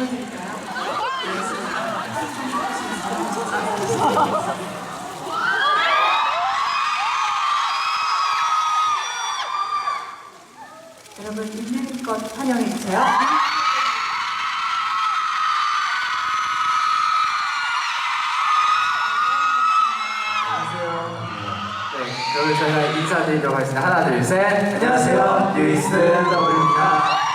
여러분 인내껏 환영해주세요. 네, 그러면 저희가 인사드리도록 하겠습니다. 하나, 둘, 셋. 안녕하세요. 뉴이스 더블입니다.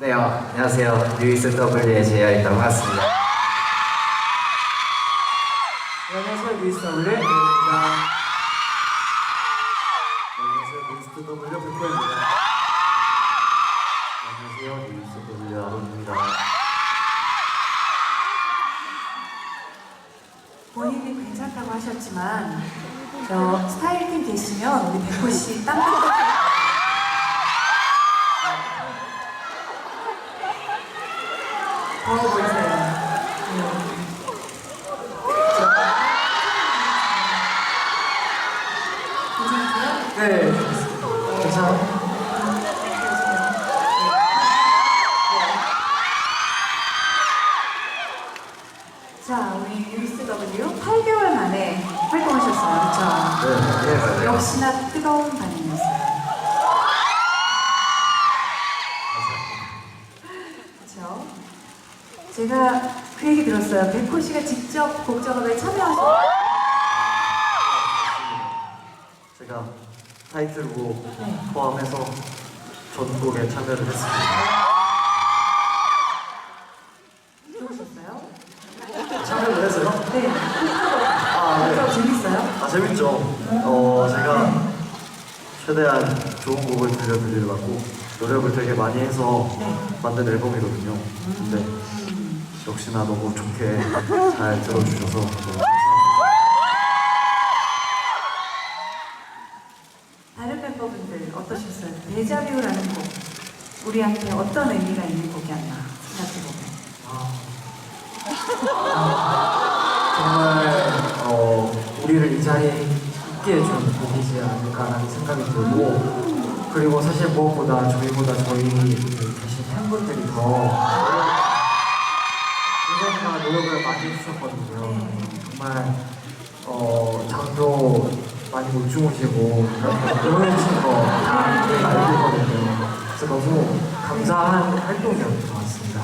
네, 어, 안녕하세요. 뉴이스트 W의 제이아입니다. 반갑습니다. 네, 안녕하세요. 뉴이스트 W의 입니다 안녕하세요. 뉴이스트 W 백호입니다. 안녕하세요. 뉴이스트 W 아론입니다. 본인이 괜찮다고 하셨지만 저 스타일팀 계시면 우리 백호 씨 땀. 더워 보이세요. 네. 괜찮으세요? 네, 괜찮아요? 자, 우리 USW 8개월 만에 활동하셨어요. 그렇죠? 네, 네, 맞아요. 역시나 뜨거운 반응이었어요. 그렇죠? 제가 그 얘기 들었어요. 백호 씨가 직접 곡 작업에 참여하셨어요. 제가 타이틀곡 네. 포함해서 전곡에 참여를 했습니다. 들으셨어요? 참여를 했어요? 네. 아, 곡 네. 재밌어요? 아, 재밌죠? 어, 제가 최대한 좋은 곡을 들려드리려고 노력을 되게 많이 해서 네. 만든 앨범이거든요. 근데 역시나 너무 좋게 잘 들어주셔서 너무 감사합니다. 다른 멤버분들 어떠셨어요? 데자뷰라는 곡. 우리한테 어떤 의미가 있는 곡이었나 생각해보면. 정말 어, 우리를 이 자리에 있게 해준 곡이지 않을까라는 생각이 들고 그리고 사실 무엇보다 저희보다 저희 계신 팬분들이 더 노력을 많이 해주셨거든요. 정말 어, 잠도 많이 못 주무시고 노력하신 거다 알고 있거든요. 그래서 너무 감사한 활동이었던 것 같습니다.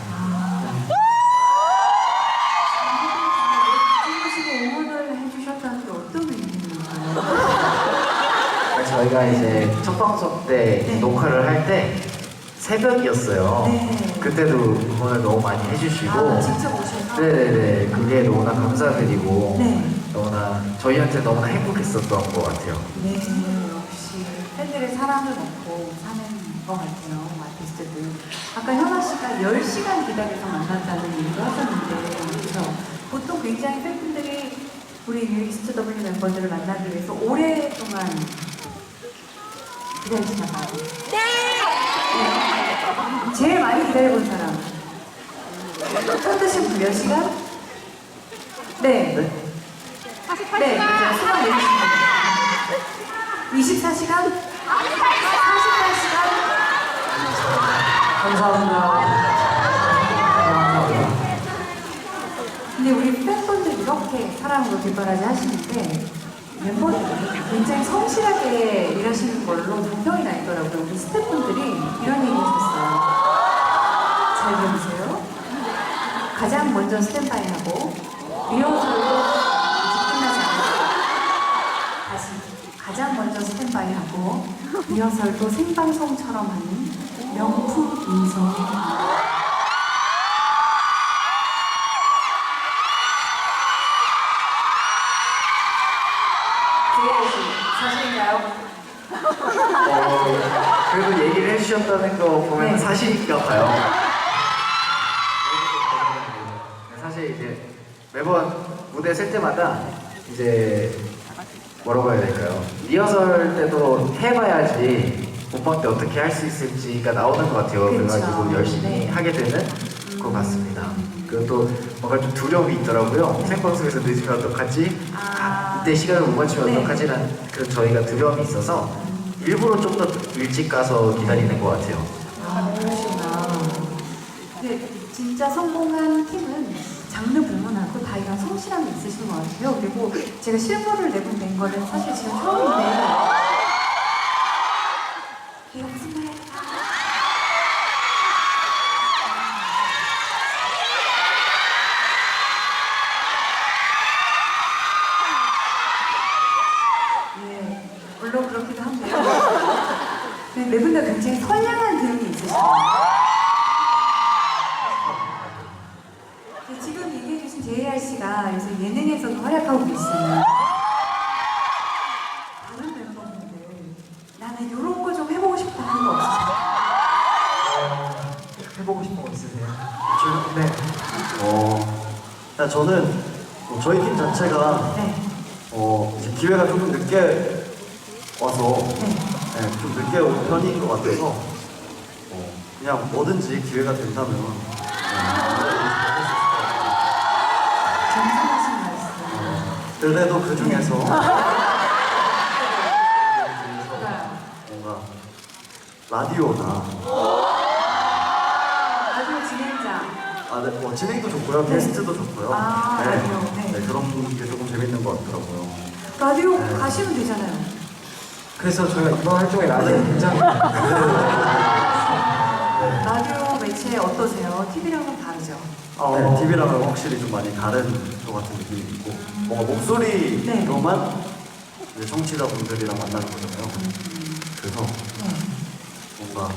주무시고 응원을 해주셨다는 게 어떤 의미인가요? 저희가 이제 첫 방송 때 네. 녹화를 할 때 새벽이었어요. 네. 그때도 응원을 너무 많이 해주시고 아, 오셔서? 네네네 그게 너무나 감사드리고 네. 너무나 저희한테 너무나 행복했었던 것 같아요. 네, 역시 팬들의 사랑을 먹고 사는 것 같아요, 아티스트들. 아까 현아 씨가 10시간 기다려서 만난다는 얘기도 하셨는데, 그래서 보통 굉장히 팬분들이 우리 뉴이스트 W 멤버들을 만나기 위해서 오랫동안 기다리시나 봐요. 네! 제일 많이 기다려본 사람. 손 드신 분몇 시간? 네. 네? 네, 이제 수강 내주시면 24시간? 48시간? 감사합니다. 감사합니다. 근데 우리 팬분들 이렇게 사랑으로 뒷바라지 하시는데 멤버들이 굉장히 성실하게 일하시는 걸로 분명히 나 있더라고요. 우리 스태프분들이 이런 얘기 해주셨어요. 잘 들으세요. 가장 먼저 스탠바이하고 리허설도 아직 끝나지 않았어요. 다시 가장 먼저 스탠바이하고 리허설도 생방송처럼 하는 명품 인성. 때마다 이제 뭐라고 해야 될까요? 리허설 때도 해봐야지 본방 때 어떻게 할 수 있을지가 나오는 것 같아요. 그래가지고 열심히 네. 하게 되는 것 같습니다. 그리고 또 뭔가 좀 두려움이 있더라고요. 생방송에서 늦으면 어떡하지? 아. 이때 시간을 못 맞추면 네. 어떡하지라는 그런 저희가 두려움이 있어서 일부러 좀 더 일찍 가서 기다리는 것 같아요. 아, 그러시구나. 근데 진짜 성공한 팀은 장르 불문하고 다양한 성실함이 있으신 것 같아요. 그리고 제가 실물을 내보낸 거는 사실 지금 처음인데. 예, 물론 그렇기도 한데요. 네분다 굉장히 선량한 대응이 있으시네요. 예능에서도 활약하고 계시는 다른 멤버분들 나는 이런 거 좀 해보고 싶다 하는 거 없으세요? 어, 해보고 싶은 거 있으세요? 저, 네. 어, 일단 저는 어, 저희 팀 자체가 네. 어, 이제 기회가 조금 늦게 와서 네. 네, 좀 늦게 온 편인 것 같아서 어, 그냥 뭐든지 기회가 된다면 말씀. 그래도 그 중에서 뭔가 라디오나 라디오 진행자. 아, 네, 뭐 진행도 좋고요, 네. 게스트도 좋고요. 아, 라디오, 네. 그런 게 조금 재밌는 것 같더라고요. 라디오 네. 가시면 되잖아요. 그래서 저희가 이번 활동에 라디오 굉장히 라디오 매체 어떠세요? TV랑은 다르죠? 어, 네, TV랑은 확실히 좀 많이 다른 것 같은 느낌이 있고 뭔가 목소리로만 이제 청취자분들이랑 만나는 거잖아요. 그래서 네. 뭔가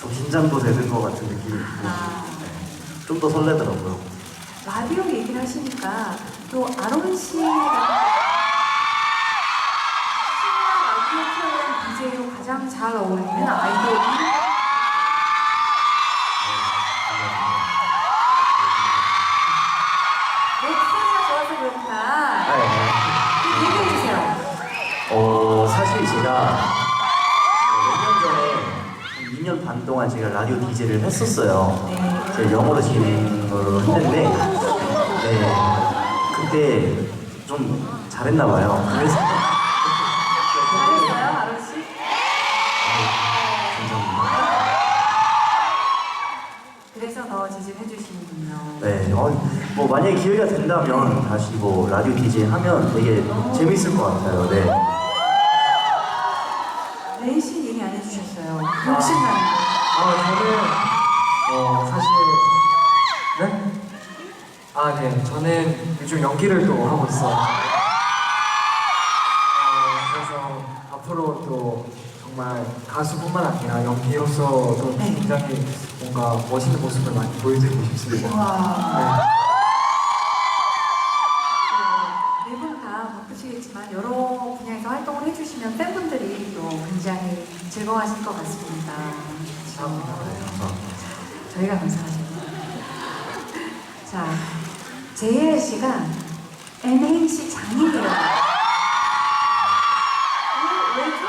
좀 긴장도 되는 것 같은 느낌이 있고 아. 좀 더 설레더라고요. 라디오 얘기를 하시니까 또 아론 씨가 라디오 프로그램 DJ로 가장 잘 어울리는 아이돌 동안 제가 라디오 DJ를 했었어요. 네. 제가 영어로 진행을 했는데 네 그때 좀 잘했나 봐요. 그래서 잘했어요, 아론 씨? 감사합니다. 그래서 더 지지해 주시는군요. 네, 어, 뭐 만약에 기회가 된다면 다시 뭐 라디오 DJ 하면 되게 재밌을 것 같아요. 네. 씨 얘기 안 해주셨어요. 아 저는 어 사실 네? 아 네 저는 요즘 연기를 또 하고 있어요. 어, 그래서 앞으로 또 정말 가수뿐만 아니라 연기로서도 네. 굉장히 뭔가 멋있는 모습을 많이 보여드리고 싶습니다. 와. 네. 네분 다 바쁘시겠지만 여러 분야에서 활동을 해주시면 팬분들이 또 굉장히 즐거워하실 것 같습니다. 감사합니다. 네. 저희가 감사하죠. 자, JL 씨가 장인이라고. 왜, 왜죠?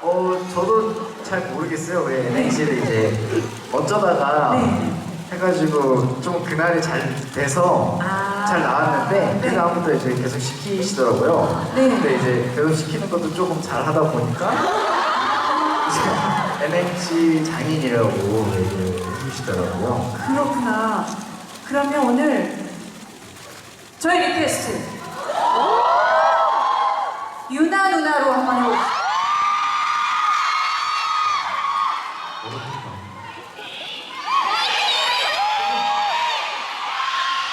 어, 저도 잘 모르겠어요. 왜 NNC를 이제 어쩌다가 네. 해가지고 좀 그날이 잘 돼서 아. 잘 나왔는데 네. 그 다음부터 이제 계속 시키시더라고요. 네. 근데 이제 계속 시키는 것도 조금 잘 하다 보니까 이제 NNC 장인이라고 얘기를 해주시더라고요. 그렇구나. 그러면 오늘 저희 리퀘스트 유나 누나로 한번 해볼게요.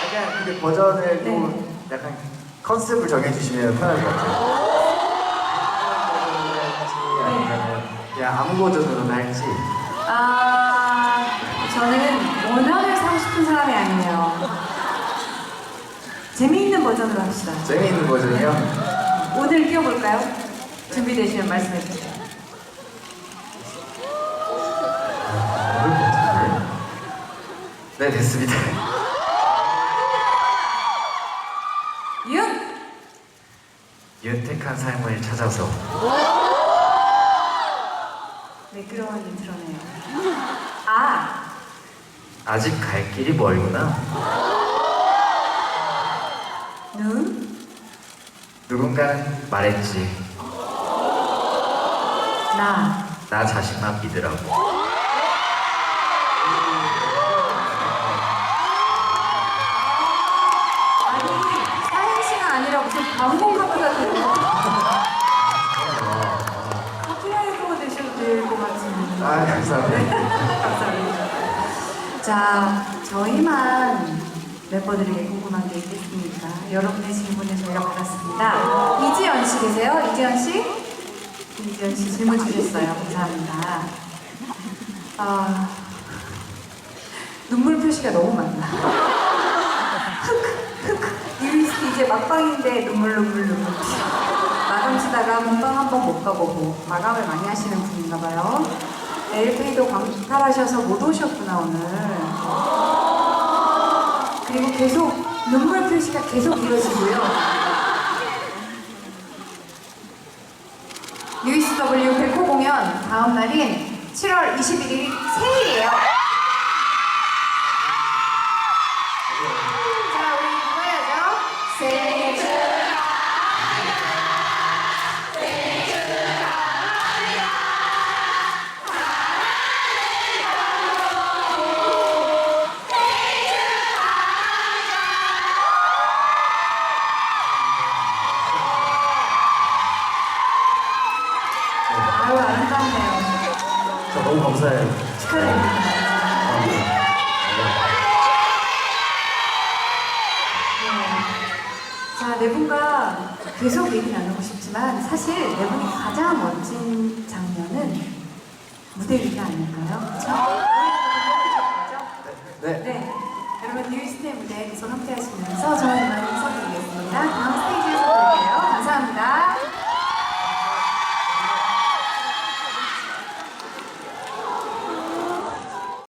약간 근데 버전을 네. 좀 약간 컨셉을 정해주시면 편할 것 같아요. 그냥 아무 버전으로나 할지. 아, 저는 원한을 사고 싶은 사람이 아니에요. 재미있는 버전으로 합시다. 재미있는 버전이요? 오늘 띄워볼까요? 준비되시면 말씀해 주세요. 네, 됐습니다. 윤! 윤택한 삶을 찾아서 매끄러운 인트로네요. 아, 아직 갈 길이 멀구나. 눈, 누군가는 말했지. 나. 나 자신만 믿으라고. 아니, 사행시가 아니라 무슨 카드 같은 거. 카피라 아, 감사합니다. 감사합니다. 자, 저희만 멤버들에게 궁금한 게 있겠습니까? 여러분의 질문을 저희가 받았습니다. 이지연 씨 계세요? 이지연 씨? 김지현 씨 질문 주셨어요. 감사합니다. 아, 눈물 표시가 너무 많다. 흑흑 유리스트 이제 막방인데 눈물 눈물 눈물. 마감 치다가 본방 한번 못 가보고 마감을 많이 하시는 분인가 봐요. 엘페이도 광탈하셔서 못 오셨구나 오늘. 그리고 계속 눈물 표시가 계속 이어지고요. USW 백호 공연 다음 날인 7월 21일 생일이에요. 계속 얘기 나누고 싶지만 사실 네 분이 가장 멋진 장면은 무대 위가 아닐까요? 그렇죠? 네. 네. 여러분 뉴이스트의 무대에서 함께 하시면서 저희는 인사드리겠습니다. 다음 스테이지